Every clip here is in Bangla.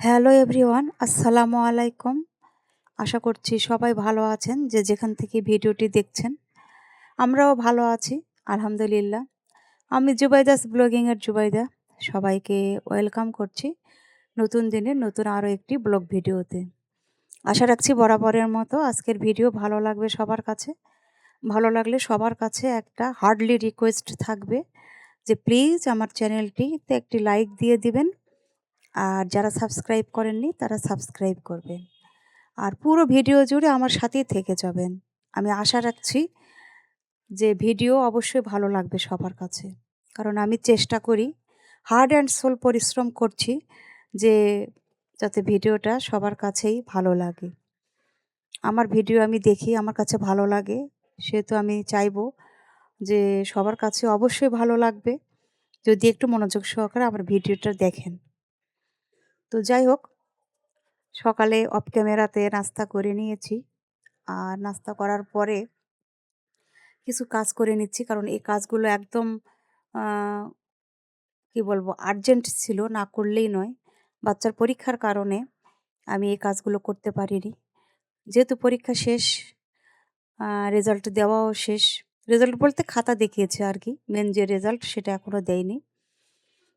হ্যালো এভরিওয়ান, আসসালামু আলাইকুম। আশা করছি সবাই ভালো আছেন যে যেখান থেকে ভিডিওটি দেখছেন। আমরাও ভালো আছি, আলহামদুলিল্লাহ। আমি জুবাইদাস ব্লগিংয়ের জুবাইদা। সবাইকে ওয়েলকাম করছি নতুন দিনে নতুন আরও একটি ব্লগ ভিডিওতে। আশা রাখছি বরাবরের মতো আজকের ভিডিও ভালো লাগবে সবার কাছে। ভালো লাগলে সবার কাছে একটা হার্ডলি রিকোয়েস্ট থাকবে যে প্লিজ আমার চ্যানেলটিতে একটি লাইক দিয়ে দিবেন আর যারা সাবস্ক্রাইব করেননি, তারা সাবস্ক্রাইব করবেন। আর পুরো ভিডিও জুড়ে আমার সাথেই থেকে যাবেন। আমি আশা রাখছি যে ভিডিও অবশ্যই ভালো লাগবে সবার কাছে। কারণ আমি চেষ্টা করি হার্ড অ্যান্ড সোল পরিশ্রম করছি যে যাতে ভিডিওটা সবার কাছেই ভালো লাগে। আমার ভিডিও আমি দেখি, আমার কাছে ভালো লাগে, সেহেতু আমি চাইব যে সবার কাছে অবশ্যই ভালো লাগবে। যদি একটু মনোযোগ সহকারে আমার ভিডিওটা দেখেন। তো যাই হোক, সকালে অফ ক্যামেরাতে নাস্তা করে নিয়েছি। আর নাস্তা করার পরে কিছু কাজ করে নিচ্ছি। কারণ এই কাজগুলো একদম কি বলব আর্জেন্ট ছিল, না করলেই নয়। বাচ্চার পরীক্ষার কারণে আমি এই কাজগুলো করতে পারিনি। যেহেতু পরীক্ষা শেষ রেজাল্ট দেওয়াও শেষ। রেজাল্ট বলতে খাতা দেখিয়েছে আর কি মেন যে রেজাল্ট সেটা এখনও দেয়নি।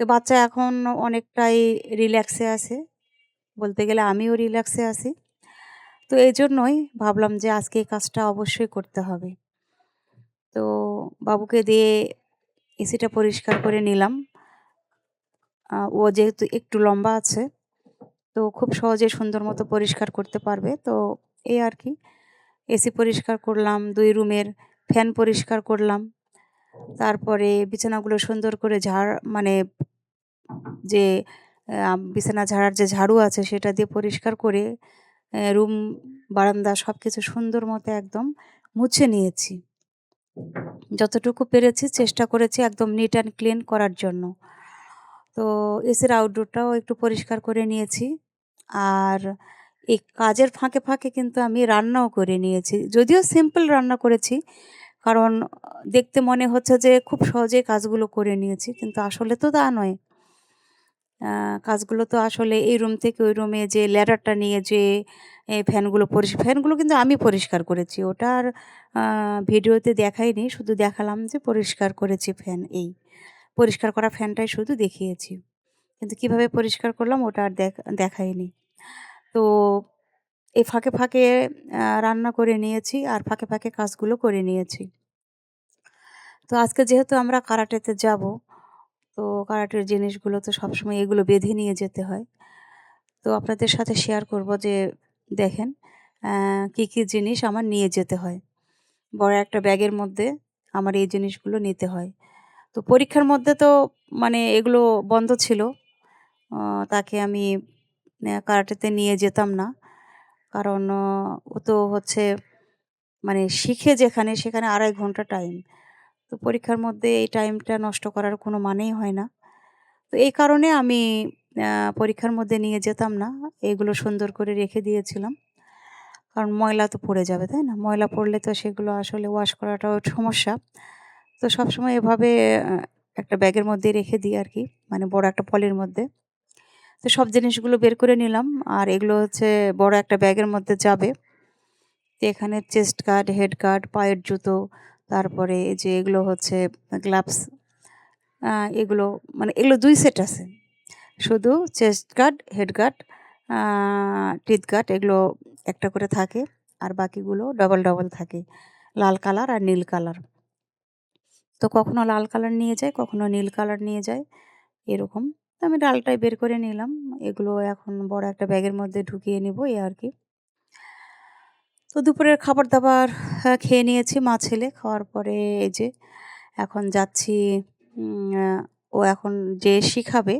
তো বাচ্চা এখন অনেকটাই রিল্যাক্সে আছে। বলতে গেলে আমিও রিল্যাক্সে আছি। তো এই জন্যই ভাবলাম যে আজকে এই কাজটা অবশ্যই করতে হবে। তো বাবুকে দিয়ে এসিটা পরিষ্কার করে নিলাম। ও যেহেতু একটু লম্বা আছে, তো খুব সহজে সুন্দর মতো পরিষ্কার করতে পারবে। তো এই আর কি। এসি পরিষ্কার করলাম, দুই রুমের ফ্যান পরিষ্কার করলাম। তারপরে বিছানাগুলো সুন্দর করে ঝাড় মানে যে বিছানা ঝাড়ার যে ঝাড়ু আছে সেটা দিয়ে পরিষ্কার করে রুম, বারান্দা সব কিছু সুন্দর মতো একদম মুছে নিয়েছি। যতটুকু পেরেছি চেষ্টা করেছি একদম নিট অ্যান্ড ক্লিন করার জন্য। তো এসির আউটডোরটাও একটু পরিষ্কার করে নিয়েছি। আর এই কাজের ফাঁকে ফাঁকে কিন্তু আমি রান্নাও করে নিয়েছি। যদিও সিম্পল রান্না করেছি কারণ, দেখতে মনে হচ্ছে যে খুব সহজে কাজগুলো করে নিয়েছি, কিন্তু আসলে তো তা নয়। কাজগুলো তো আসলে এই রুম থেকে ওই রুমে যে ল্যাডারটা নিয়ে যে ফ্যানগুলো পরিষ্কার ফ্যানগুলো কিন্তু আমি পরিষ্কার করেছি, ওটা আর ভিডিওতে দেখাইনি, শুধু দেখালাম যে পরিষ্কার করেছি ফ্যান এই। পরিষ্কার করা ফ্যানটাই শুধু দেখিয়েছি, কিন্তু কীভাবে পরিষ্কার করলাম ওটা আর দেখ, দেখাইনি। তো এই ফাঁকে ফাঁকে রান্না করে নিয়েছি আর ফাঁকে ফাঁকে কাজগুলো করে নিয়েছি। তো আজকে যেহেতু আমরা কারাটেতে যাব, তো কারাটের জিনিসগুলো তো সবসময় এগুলো বেঁধে নিয়ে যেতে হয়। তো আপনাদের সাথে শেয়ার করব যে, দেখেন কি কি জিনিস আমার নিয়ে যেতে হয়। বড় একটা ব্যাগের মধ্যে আমার এই জিনিসগুলো নিতে হয়। তো পরীক্ষার মধ্যে তো মানে এগুলো বন্ধ ছিল তাকে আমি কারাটেতে নিয়ে যেতাম না। কারণ, ও তো হচ্ছে মানে শিখে যেখানে, সেখানে আড়াই ঘণ্টা টাইম তো পরীক্ষার মধ্যে এই টাইমটা নষ্ট করার কোনো মানেই হয় না। তো এই কারণে আমি পরীক্ষার মধ্যে নিয়ে যেতাম না। এগুলো সুন্দর করে রেখে দিয়েছিলাম। কারণ ময়লা তো পড়ে যাবে, তাই না? ময়লা পড়লে তো সেগুলো আসলে ওয়াশ করাটাও সমস্যা। তো সবসময় এভাবে একটা ব্যাগের মধ্যে রেখে দিই আর কি মানে বড় একটা পলির মধ্যে। তো সব জিনিসগুলো বের করে নিলাম। আর এগুলো হচ্ছে বড় একটা ব্যাগের মধ্যে যাবে। তো এখানে চেস্ট গার্ড হেড গার্ড পায়ের জুতো, তারপরে যে এগুলো হচ্ছে গ্লাভস এগুলো মানে এগুলো দুই সেট আছে। শুধু chest guard head guard teeth guard এগুলো একটা করে থাকে। আর বাকিগুলো ডবল ডবল থাকে। লাল কালার আর নীল কালার তো কখনো লাল কালার নিয়ে যায়, কখনো নীল কালার নিয়ে যায়, এরকম। তো আমি ডালটাই বের করে নিলাম। এগুলো এখন বড় একটা ব্যাগের মধ্যে ঢুকিয়ে নিব, এই আর কি। তো দুপুরের খাবার দাবার খেয়ে নিয়েছি মা ছেলে। খাওয়ার পরে এই যে এখন যাচ্ছি ও এখন যে শিখাবে,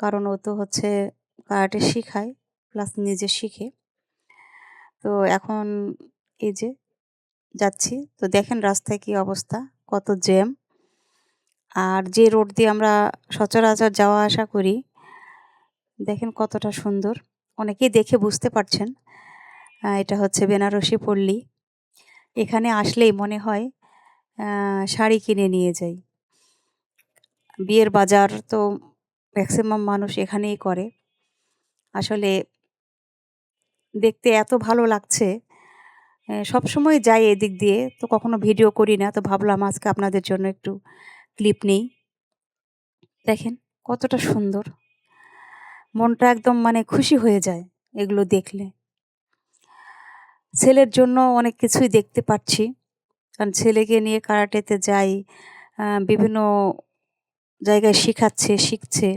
কারণ ও তো হচ্ছে কারাটে শিখায়, প্লাস নিজে শিখে। তো এখন এই যে যাচ্ছি। তো দেখেন রাস্তায় কি অবস্থা, কত জ্যাম। আর যে রোড দিয়ে আমরা সচরাচর যাওয়া আসা করি, দেখেন কতটা সুন্দর। অনেকেই দেখে বুঝতে পারছেন এটা হচ্ছে বেনারসি পল্লী। এখানে আসলেই মনে হয় শাড়ি কিনে নিয়ে যাই। বিয়ের বাজার তো ম্যাক্সিমাম মানুষ এখানেই করে। আসলে দেখতে এত ভালো লাগছে সবসময় যাই এদিক দিয়ে। তো কখনো ভিডিও করি না, তো ভাবলাম আজকে আপনাদের জন্য একটু ক্লিপ নেই। দেখেন কতটা সুন্দর। মনটা একদম মানে খুশি হয়ে যায় এগুলো দেখলে। ছেলের জন্য অনেক কিছুই দেখতে পাচ্ছি কারণ ছেলেকে নিয়ে কারাটেতে যাই বিভিন্ন জায়গায় শেখাচ্ছে, শিখছে।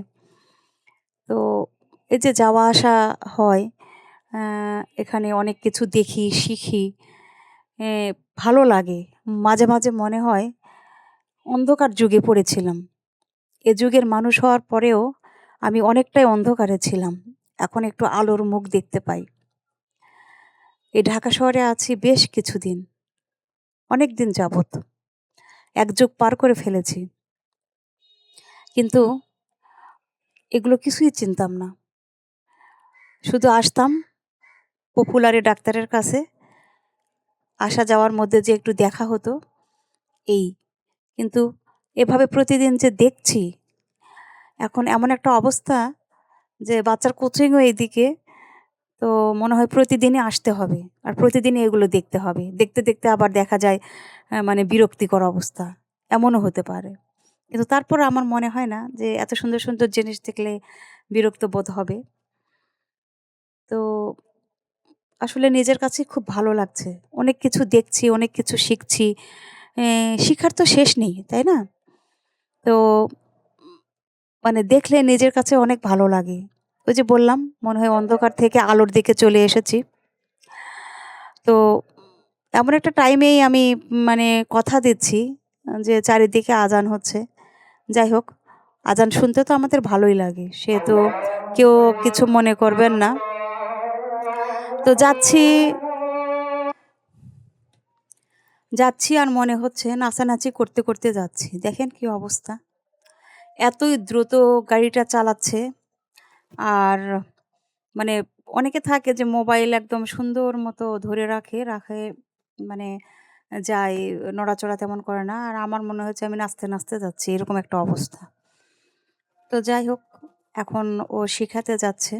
তো এই যে যাওয়া আসা হয় এখানে অনেক কিছু দেখি, শিখি ভালো লাগে। মাঝে মাঝে মনে হয় অন্ধকার যুগে পড়েছিলাম। এ যুগের মানুষ হওয়ার পরেও আমি অনেকটাই অন্ধকারে ছিলাম। এখন একটু আলোর মুখ দেখতে পাই। এই ঢাকা শহরে আছি বেশ কিছুদিন। অনেক দিন যাবত এক যুগ পার করে ফেলেছি। কিন্তু এগুলো কিছুই চিনতাম না। শুধু আসতাম পপুলারে ডাক্তারের কাছে। আসা যাওয়ার মধ্যে যে একটু দেখা হতো, এই কিন্তু এভাবে প্রতিদিন যে দেখছি, এখন এমন একটা অবস্থা যে বাচ্চার কোচিংও এইদিকে, তো মনে হয় প্রতিদিনই আসতে হবে আর প্রতিদিনই এগুলো দেখতে হবে। দেখতে দেখতে আবার দেখা যায় মানে বিরক্তিকর অবস্থা। এমনও হতে পারে। কিন্তু তারপর আমার মনে হয় না যে এত সুন্দর সুন্দর জিনিস দেখলে বিরক্ত বোধ হবে। তো আসলে নিজের কাছে খুব ভালো লাগছে। অনেক কিছু দেখছি, অনেক কিছু শিখছি। শিখার তো শেষ নেই, তাই না? তো মানে দেখলে নিজের কাছে অনেক ভালো লাগে। ওই যে বললাম, মনে হয় অন্ধকার থেকে আলোর দিকে চলে এসেছি। তো এমন একটা টাইমেই আমি মানে কথা দিচ্ছি, যে চারিদিকে আজান হচ্ছে। যাই হোক, আজান শুনতে তো আমাদের ভালোই লাগে সে তো কেউ কিছু মনে করবেন না। তো যাচ্ছি যাচ্ছি আর মনে হচ্ছে নাচানাচি করতে করতে যাচ্ছি। দেখেন কি অবস্থা। এতই দ্রুত গাড়িটা চালাচ্ছে। আর মানে অনেকে থাকে যে মোবাইল একদম সুন্দর মতো ধরে রাখে রাখে মানে যায় নড়াচড়া তেমন করে না। আর আমার মনে হচ্ছে আমি নাচতে নাচতে যাচ্ছি, এরকম একটা অবস্থা। তো যাই হোক, এখন ও শিখাতে যাচ্ছে।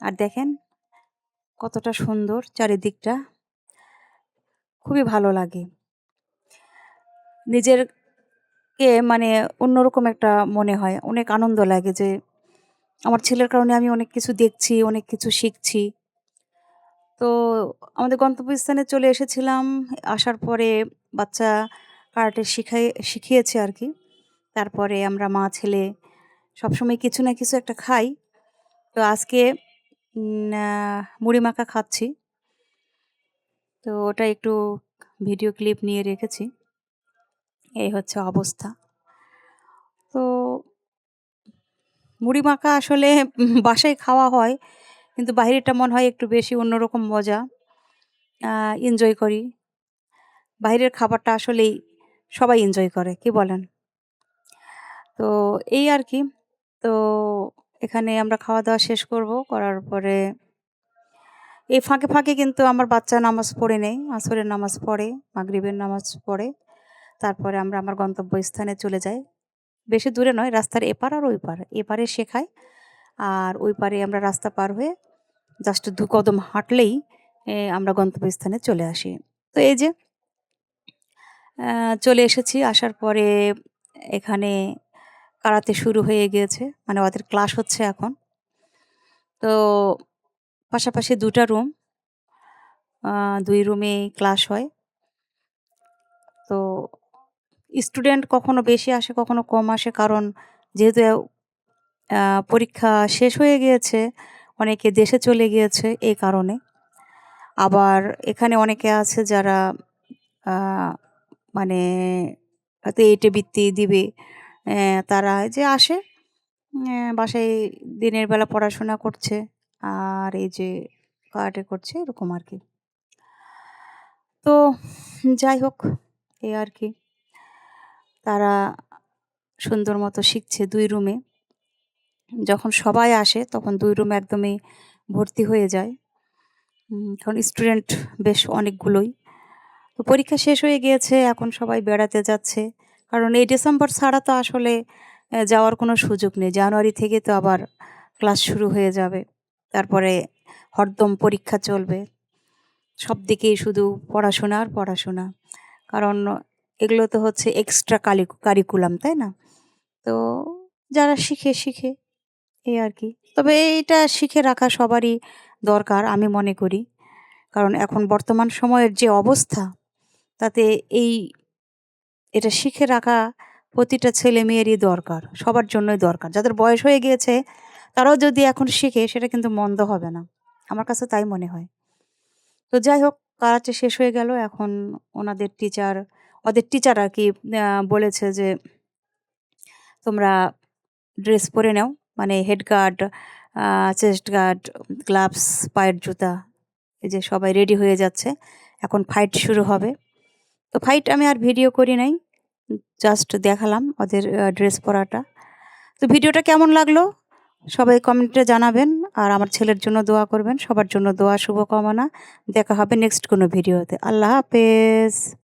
আর দেখেন কতটা সুন্দর চারিদিকটা। খুবই ভালো লাগে। নিজেরকে মানে অন্যরকম একটা মনে হয়, অনেক আনন্দ লাগে যে আমার ছেলের কারণে আমি অনেক কিছু দেখছি, অনেক কিছু শিখছি। তো আমাদের গন্তব্যস্থানে চলে এসেছিলাম, আসার পরে বাচ্চা কারাটে শিখাই, শিখিয়েছে আর কি তারপরে আমরা মা, ছেলে সবসময় কিছু না কিছু একটা খাই। তো আজকে মুড়ি মাখা খাচ্ছি। তো ওটা একটু ভিডিও ক্লিপ নিয়ে রেখেছি। এই হচ্ছে অবস্থা। তো মুড়ি মাখা আসলে বাসায় খাওয়া হয়, কিন্তু বাইরেটা মনে হয় একটু বেশি অন্যরকম মজা। এনজয় করি। বাইরের খাবারটা আসলেই সবাই এনজয় করে, কি বলেন? তো এই আর কি। তো এখানে আমরা খাওয়া দাওয়া শেষ করব, করার পরে এই ফাঁকে ফাঁকে কিন্তু আমার বাচ্চা নামাজ পড়ে নেই, আসরের নামাজ পড়ে, মাগরিবের নামাজ পড়ে। তারপরে আমরা আমার গন্তব্যস্থানে চলে যাই। বেশি দূরে নয়, রাস্তার এপার আর ওই পার। এপারে শেখায় আর ওই পারে আমরা রাস্তা পার হয়ে জাস্ট দু কদম হাঁটলেই আমরা গন্তব্যস্থানে চলে আসি। তো এই যে চলে এসেছি। আসার পরে এখানে কারাতে শুরু হয়ে গিয়েছে। মানে ওদের ক্লাস হচ্ছে এখন। তো পাশাপাশি দুটা রুম দুই রুমে ক্লাস হয়। তো স্টুডেন্ট কখনো বেশি আসে, কখনো কম আসে কারণ যেহেতু পরীক্ষা শেষ হয়ে গিয়েছে, অনেকে দেশে চলে গিয়েছে এই কারণে। আবার এখানে অনেকে আছে যারা মানে হয়তো এইটে বৃত্তি দিবে তারা যে আসে বাসায় দিনের বেলা পড়াশোনা করছে। আর এই যে কারাটে করছে এরকম আর কি তো যাই হোক এই আর কি তারা সুন্দর মতো শিখছে দুই রুমে। যখন সবাই আসে তখন দুই রুম একদমই ভর্তি হয়ে যায়। কারণ স্টুডেন্ট বেশ অনেকগুলোই। তো পরীক্ষা শেষ হয়ে গিয়েছে, এখন সবাই বেড়াতে যাচ্ছে। কারণ এই ডিসেম্বর ছাড়া তো আসলে যাওয়ার কোনো সুযোগ নেই। জানুয়ারি থেকে তো আবার ক্লাস শুরু হয়ে যাবে। তারপরে হরদম পরীক্ষা চলবে। সব দিকেই শুধু পড়াশোনা আর পড়াশোনা। কারণ এগুলো তো হচ্ছে এক্সট্রা কালি কারিকুলাম তাই না? তো যারা শিখে শিখে, এই আর কি। তবে এইটা শিখে রাখা সবারই দরকার, আমি মনে করি। কারণ এখন বর্তমান সময়ের যে অবস্থা, তাতে এই এটা শিখে রাখা প্রতিটা ছেলে মেয়েরই দরকার, সবার জন্যই দরকার। যাদের বয়স হয়ে গিয়েছে তারাও যদি এখন শিখে, সেটা কিন্তু মন্দ হবে না। আমার কাছে তাই মনে হয়। তো যাই হোক কারাটে শেষ হয়ে গেল। এখন ওনাদের টিচার ওদের টিচার আর কি বলেছে যে, তোমরা ড্রেস পরে নাও। মানে head guard chest guard gloves পায়ের জুতা, এই যে সবাই রেডি হয়ে যাচ্ছে। এখন ফাইট শুরু হবে। তো ফাইট আমি আর ভিডিও করি নাই জাস্ট দেখালাম ওদের ড্রেস পরাটা। তো ভিডিওটা কেমন লাগল? সবাই কমেন্টে জানাবেন আর আমার ছেলের জন্য দোয়া করবেন। সবার জন্য দোয়া, শুভকামনা। দেখা হবে নেক্সট কোনো ভিডিওতে। আল্লাহ হাফেজ।